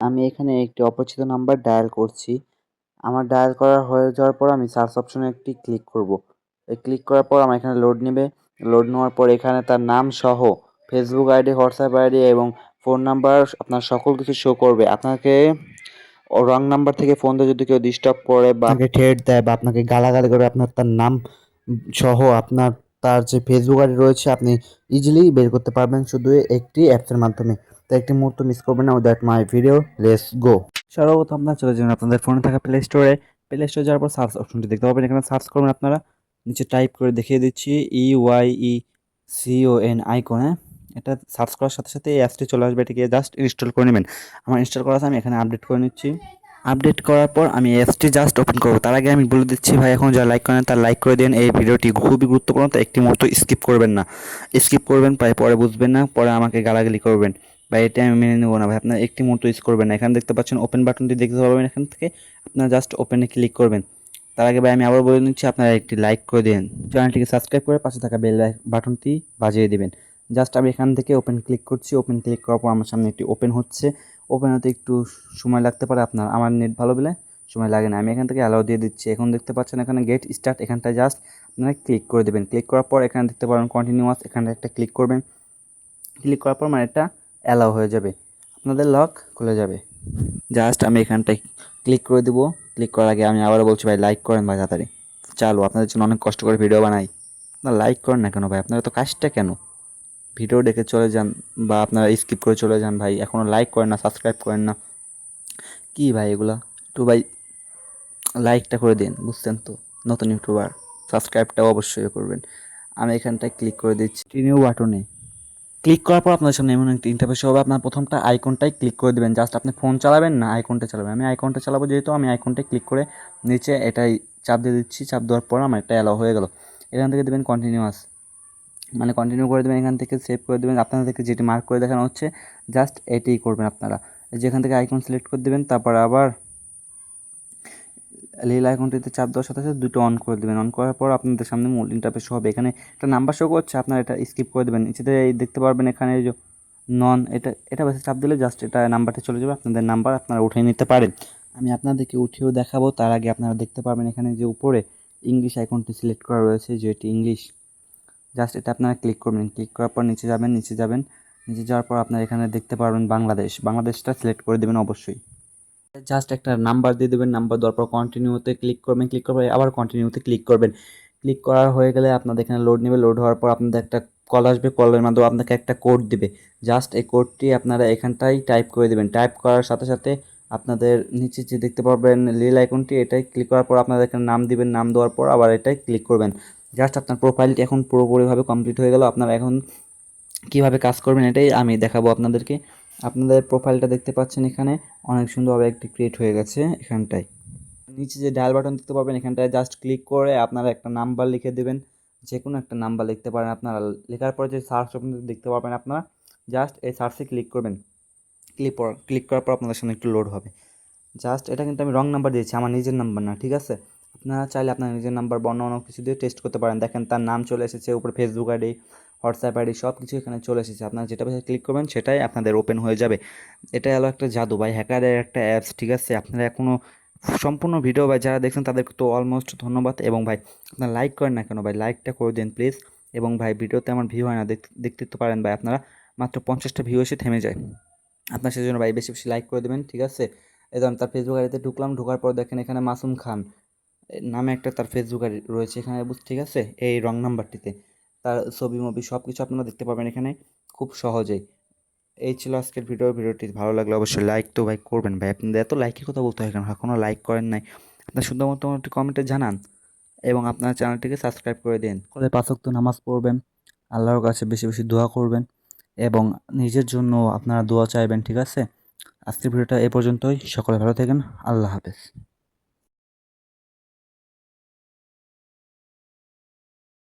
আমি এখানে একটি অপরিচিত নাম্বার ডায়াল করছি। আমার ডায়াল করা হয়ে যাওয়ার পর আমি সার্চ অপশনে একটি ক্লিক করব। এই ক্লিক করার পর আমার এখানে লোড নেবে। লোড নেওয়ার পর এখানে তার নাম সহ ফেসবুক আইডি হোয়াটসঅ্যাপ আইডি এবং ফোন নাম্বার আপনার সকল কিছু শো করবে। আপনাকে রং নাম্বার থেকে ফোন দিয়ে যদি কেউ ডিস্টার্ব করে বা আপনাকে ঠেট দেয় বা আপনাকে গালাগালি করে আপনার তার নাম সহ আপনার তার যে ফেসবুক আইডি রয়েছে, আপনি ইজিলি বের করতে পারবেন শুধু একটি অ্যাপসের মাধ্যমে। তো একটি মুহূর্ত মিস করবেন না that my video let's go সর্বপ্রথম আপনার চলে যাবেন আপনাদের ফোনে থাকা প্লে স্টোরে প্লে স্টোরে যাওয়ার পর সার্চ অপশনটি দেখতে পাবেন। এখানে সার্চ করবেন আপনারা। নিচে টাইপ করে দেখিয়ে দিচ্ছি E Y E C O N icon এটা সার্চ করার সাথে সাথে এই অ্যাপসটি চলে আসবে। এটিকে জাস্ট ইনস্টল করে নেবেন। আমার ইনস্টল করা আছে, আমি এখানে আপডেট করে নিচ্ছি। আপডেট করার পর আমি অ্যাপসটি জাস্ট ওপেন করব। তার আগে আমি বলে দিচ্ছি ভাই, এখন যারা লাইক করেন তার লাইক করে দিন। এই ভিডিওটি খুবই গুরুত্বপূর্ণ, তো একটি মুহূর্ত স্কিপ করবেন না। স্কিপ করবেন প্রায় পরে বুঝবেন না, পরে আমাকে গালাগালি করবেন। বা এটা আমি মেনে নেব না ভাই। আপনার একটি মুহূর্ত ইউজ করবেন না। এখানে দেখতে পাচ্ছেন ওপেন বাটনটি দেখতে পাবেন। এখান থেকে আপনারা জাস্ট ওপেনে ক্লিক করবেন। তার আগে ভাই, আমি আবার বলে নিচ্ছি, আপনারা একটি লাইক করে দিন চ্যানেলটিকে সাবস্ক্রাইব করে পাশে থাকা বেল বাটনটি বাজিয়ে দেবেন। জাস্ট আমি এখান থেকে ওপেন ক্লিক করছি। ওপেন ক্লিক করার পর আমার সামনে একটি ওপেন হচ্ছে। ওপেন হতে একটু সময় লাগতে পারে আপনার। আমার নেট ভালো বলে সময় লাগে না। আমি এখান থেকে অ্যালাউ দিয়ে দিচ্ছি। এখন দেখতে পাচ্ছেন এখানে গেট স্টার্ট এখানটায় জাস্ট আপনারা ক্লিক করে দেবেন। ক্লিক করার পর এখানে দেখতে পারেন কন্টিনিউয়াস এখানে একটা ক্লিক করবেন। ক্লিক করার পর মানে এটা অ্যালাউ হয়ে যাবে। আপনাদের লক খুলে যাবে। জাস্ট আমি এখানটায় ক্লিক করে দিব। ক্লিক করার আগে আমি আবারও বলছি ভাই লাইক করেন ভাই তাড়াতাড়ি। চালু, আপনাদের জন্য অনেক কষ্ট করে ভিডিও বানাই। আপনারা লাইক করেন না কেন ভাই? আপনারা তো কাজটা কেন? ভিডিও দেখে চলে যান বা আপনারা স্কিপ করে চলে যান ভাই। এখনও লাইক করেন না সাবস্ক্রাইব করেন না। কী ভাই এগুলা? একটু ভাই লাইকটা করে দিন, বুঝছেন তো? নতুন ইউটিউবার সাবস্ক্রাইবটাও অবশ্যই করবেন। আমি এখানটায় ক্লিক করে দিচ্ছি। টিনিউ বাটনে ক্লিক করার পর আপনার সামনে এমন একটি ইন্টারফেস হবে। আপনার প্রথমটা আইকনটাই ক্লিক করে দেবেন। জাস্ট আপনি ফোন চালাবেন না আইকনটা চালাবেন। আমি আইকনটা চালাবো যেহেতু আমি আইকনটাই ক্লিক করে নিচে এটাই চাপ দিয়ে দিচ্ছি। চাপ দেওয়ার পর আমার এটা অ্যালাও হয়ে গেল। এখান থেকে দেবেন কন্টিনিউয়াস মানে কন্টিনিউ করে দেবেন, এখান থেকে সেভ করে দেবেন। আপনাদেরকে যেটি মার্ক করে দেখানো হচ্ছে, জাস্ট এটিই করবেন আপনারা। যেখান থেকে আইকন সিলেক্ট করে দেবেন, তারপর আবার লীল আইকনটিতে চাপ দেওয়ার সাথে সাথে দুটো অন করে দেবেন। অন করার পর আপনাদের সামনে মূল ইন্টারফেস হবে। এখানে একটা নাম্বার শো করছে, আপনারা এটা স্কিপ করে দেবেন। নিচেতে দেখতে পারবেন এখানে যে নন এটা এটা বেশি চাপ দিলে জাস্ট এটা নাম্বারটা চলে যাবে, আপনাদের নাম্বার আপনারা উঠিয়ে নিতে পারেন। আমি আপনাদেরকে উঠিয়েও দেখাবো, তার আগে আপনারা দেখতে পারবেন এখানে যে উপরে ইংলিশ আইকনটি সিলেক্ট করা রয়েছে, যেটি ইংলিশ জাস্ট এটা আপনারা ক্লিক করবেন। ক্লিক করার পর নিচে যাবেন নিচে যাবেন। নিচে যাওয়ার পর আপনারা এখানে দেখতে পারবেন বাংলাদেশ। বাংলাদেশটা সিলেক্ট করে দেবেন অবশ্যই। জাস্ট একটা নাম্বার দিয়ে দেবেন, নাম্বার দেওয়ার পর কন্টিনিউতে ক্লিক করবেন ক্লিক করার পর আবার কন্টিনিউতে ক্লিক করবেন। ক্লিক করার হয়ে গেলে আপনাদের এখানে লোড নেবে লোড হওয়ার পর আপনাদের একটা কল আসবে কলের মাধ্যমে আপনাকে একটা কোড দিবে। জাস্ট এই কোডটি আপনারা এখানটাই টাইপ করে দেবেন। টাইপ করার সাথে সাথে আপনাদের নিচে যে দেখতে পারবেন লিল আইকনটি এটাই ক্লিক করার পর আপনাদের এখানে নাম দিবেন, নাম দেওয়ার পর আবার এটাই ক্লিক করবেন। জাস্ট আপনার প্রোফাইলটি এখন পুরোপুরিভাবে কমপ্লিট হয়ে গেল। আপনারা এখন কীভাবে কাজ করবেন এটাই আমি দেখাবো আপনাদেরকে। আপনাদের প্রোফাইলটা দেখতে পাচ্ছেন এখানে, অনেক সুন্দরভাবে একটি ক্রিয়েট হয়ে গেছে এখানটায়। নিচে যে ডায়াল বাটন দেখতে পাবেন, এখানটায় জাস্ট ক্লিক করে আপনারা একটা নাম্বার লিখে দেবেন। যে কোনো একটা নাম্বার লিখতে পারেন আপনারা। লেখার পরে যে সার্চ অপশন দেখতে পাবেন আপনারা জাস্ট এই সার্চে ক্লিক করবেন। ক্লিক ক্লিক করার পর আপনাদের সামনে একটু লোড হবে। জাস্ট এটা কিন্তু আমি রং নাম্বার দিয়েছি, আমার নিজের নাম্বার না, ঠিক আছে? আপনারা চাইলে আপনার নিজের নাম্বার বা অন্য কিছু দিয়ে টেস্ট করতে পারেন। দেখেন, তার নাম চলে এসেছে, উপরে ফেসবুক আইডি হোয়াটসঅ্যাপ আইডি সব কিছু এখানে চলে এসেছে। আপনারা যেটা পেয়ে ক্লিক করবেন, সেটাই আপনাদের ওপেন হয়ে যাবে। এটা হলো একটা জাদু ভাই হ্যাকারের একটা অ্যাপস ঠিক আছে? আপনারা এখনও সম্পূর্ণ ভিডিও ভাই, যারা দেখছেন, তাদেরকে তো অলমোস্ট ধন্যবাদ। এবং ভাই, আপনারা লাইক করেন না কেন ভাই? লাইকটা করে দিন প্লিজ এবং ভাই ভিডিওতে আমার ভিউ হয় না দেখতে তো পারেন ভাই, আপনারা মাত্র পঞ্চাশটা ভিউ এসে থেমে যায়। আপনার সেজন্য ভাই, বেশি বেশি লাইক করে দেবেন, ঠিক আছে? এরকম তার ফেসবুক আইডিতে ঢুকলাম, ঢোকার পর দেখেন এখানে মাসুম খান। নামে একটা তার ফেসবুক আইডি রয়েছে, এখানে ঠিক আছে? এই রং নাম্বারটিতে তার ছবি মবি সব কিছু আপনারা দেখতে পাবেন এখানে খুব সহজেই। এই ছিল আজকের ভিডিও ভিডিওটি ভালো লাগলে অবশ্যই লাইক তো ভাই করবেন ভাই। আপনাদের এত লাইকের কথা বলতে হয় কেন? এখনও লাইক করেন নাই। আপনার শুধুমাত্র একটি কমেন্টে জানান এবং আপনার চ্যানেলটিকে সাবস্ক্রাইব করে দিন। করে পাঁচক তো নামাজ পড়বেন, আল্লাহর কাছে বেশি বেশি দোয়া করবেন এবং নিজের জন্য আপনারা দোয়া চাইবেন, ঠিক আছে? আজকের ভিডিওটা এ পর্যন্তই। সকলে ভালো থাকেন। আল্লাহ হাফেজ।